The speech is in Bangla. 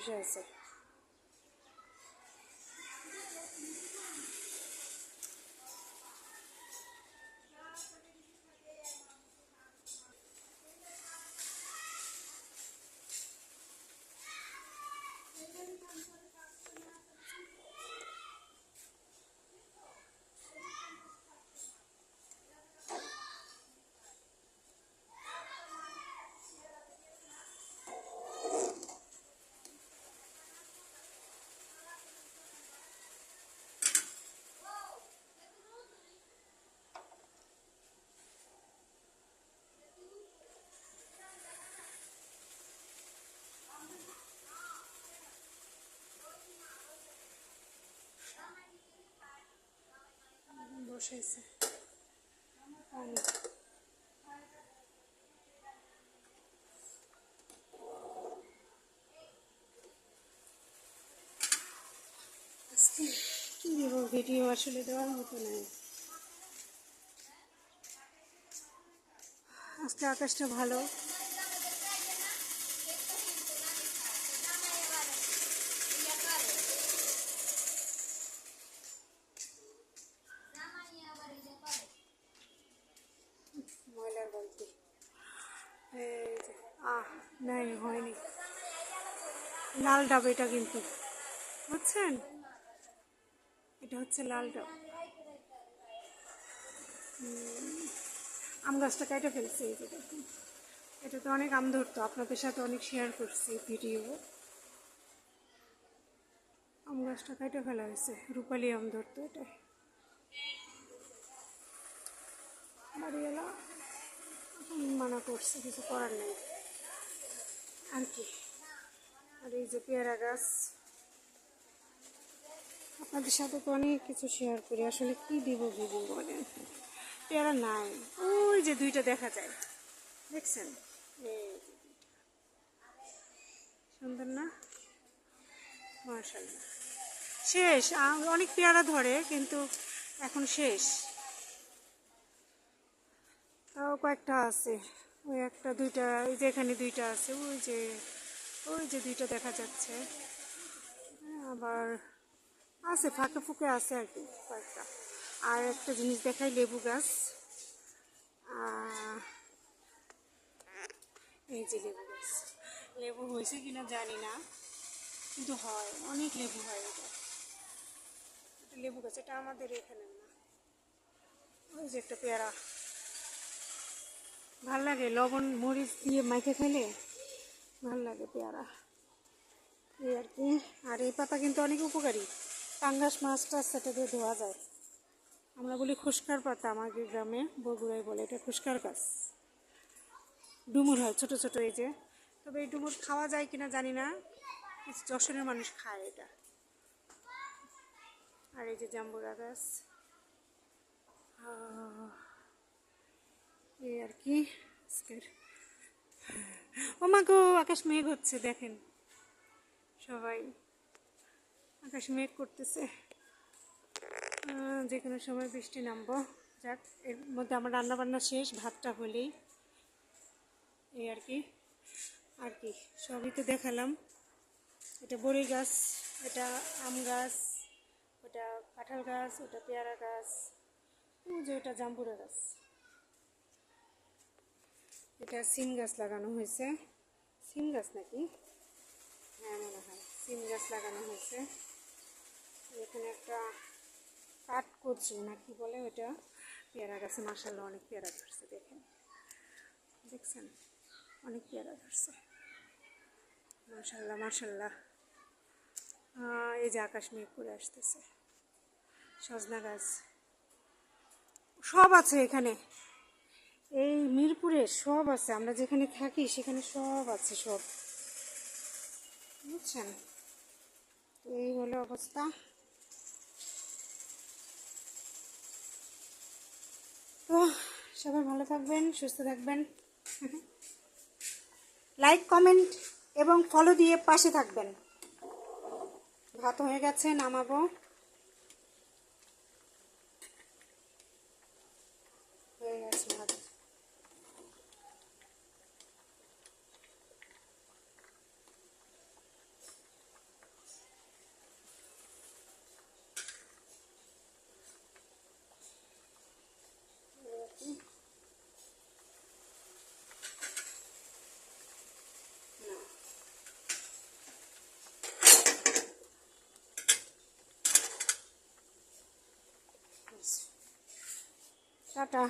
বসে আছে বসেছে অনেক দেবো? ভিডিও আসলে দেওয়ার মতো নাই। আজকে আকাশটা ভালো। নাই, হয়নি। লাল ডাব এটা কিন্তু। বুঝছেন? এটা হচ্ছে লাল ডাব। আম গাছটা কেটে ফেলছে এটা তো অনেক আম ধরতো, আপনাদের সাথে অনেক শেয়ার করছি ভিডিও আম গাছটা কেটে ফেলা হয়েছে, রূপালি আম ধরতো এটা। বাড়িওয়ালা এখন মানা করছে, কিছু করার নেই। আর কি? আর এই যে পেয়ারা গাছ। আপনাদের সাথে তো অনেক কিছু শেয়ার করি। আসলে কি দিব ভিডিও বলেন পেয়ারা নাই। ওই যে দুইটা দেখা যায়। দেখছেন। সুন্দর না? মার্শাল্লাহ শেষ। অনেক পেয়ারা ধরে, কিন্তু এখন শেষ। তাও কয়েকটা আছে। ওই একটা দুইটা, এই যে এখানে দুইটা আছে, ওই যে ওই যে দুইটা দেখা যাচ্ছে। আবার আছে, ফাঁকে ফুঁকে আছে আর কি কয়েকটা। আর একটা জিনিস দেখাই, লেবু গাছ। এই যে লেবু গাছ। লেবু হয়েছে কিনা জানি না, কিন্তু হয়, অনেক লেবু হয় এটা। লেবু গাছ, এটা আমাদের এখানে না। ওই যে একটা পেয়ারা। ভালো লাগে, লবণ, মরিচ দিয়ে মাইকে খেলে ভালো লাগে পেয়ারা। এই আর কি। আর এই পাতা কিন্তু অনেক উপকারী। পাঙ্গাস, মাছ টাছ সেটা দিয়ে ধোয়া যায়। আমরা বলি খুশকার পাতা, আমাদের গ্রামে বগুড়ায় বলে এটা খুশকার গাছ। ডুমুর হয়, ছোট ছোট এই যে। তবে এই ডুমুর খাওয়া যায় কিনা জানি না। যশোরের মানুষ খায় এটা। আর এই যে জাম্বুরা গাছ আহ, এই আর কি? ও মা গো, আকাশ মেঘ হচ্ছে, দেখেন। সবাই আকাশ মেঘ করতেছে। যে কোনো সময় বৃষ্টি নামবো। যাক, এর মধ্যে আমার রান্না বান্না শেষ, ভাতটা হলেই। এই আর কি আর কি। সবই তো দেখালাম। এটা বড়ি গাছ, এটা আম গাছ, ওটা কাঁঠাল গাছ, ওটা পেয়ারা গাছ যে ওটা জাম্বুরা গাছ। এটা সিম গাছ লাগানো হয়েছে। সিম গাছ নাকি? হ্যাঁ মনে হয়। সিম গাছ লাগানো হয়েছে। এখানে একটা কাঠ করছে না কি বলে ওটা পেয়ারা গাছে মাসাল্লাহ অনেক পেয়ারা ধরছে, দেখেন। দেখছেন? অনেক পেয়ারা ধরছে। মাসাল্লাহ মাসাল্লাহ এই যে আকাশ মেঘ করে আসতেছে। সজনা গাছ। সব আছে এখানে। এই মিরপুরে সব আছে, আমরা যেখানে থাকি সেখানে সব আছে সব। বুঝছেন? এই হলো অবস্থা। তো সবাই ভালো থাকবেন, সুস্থ থাকবেন। লাইক কমেন্ট এবং ফলো দিয়ে পাশে থাকবেন। ভাত হয়ে গেছে, নামাবো। হয়ে গেছে ভাত। টাটা।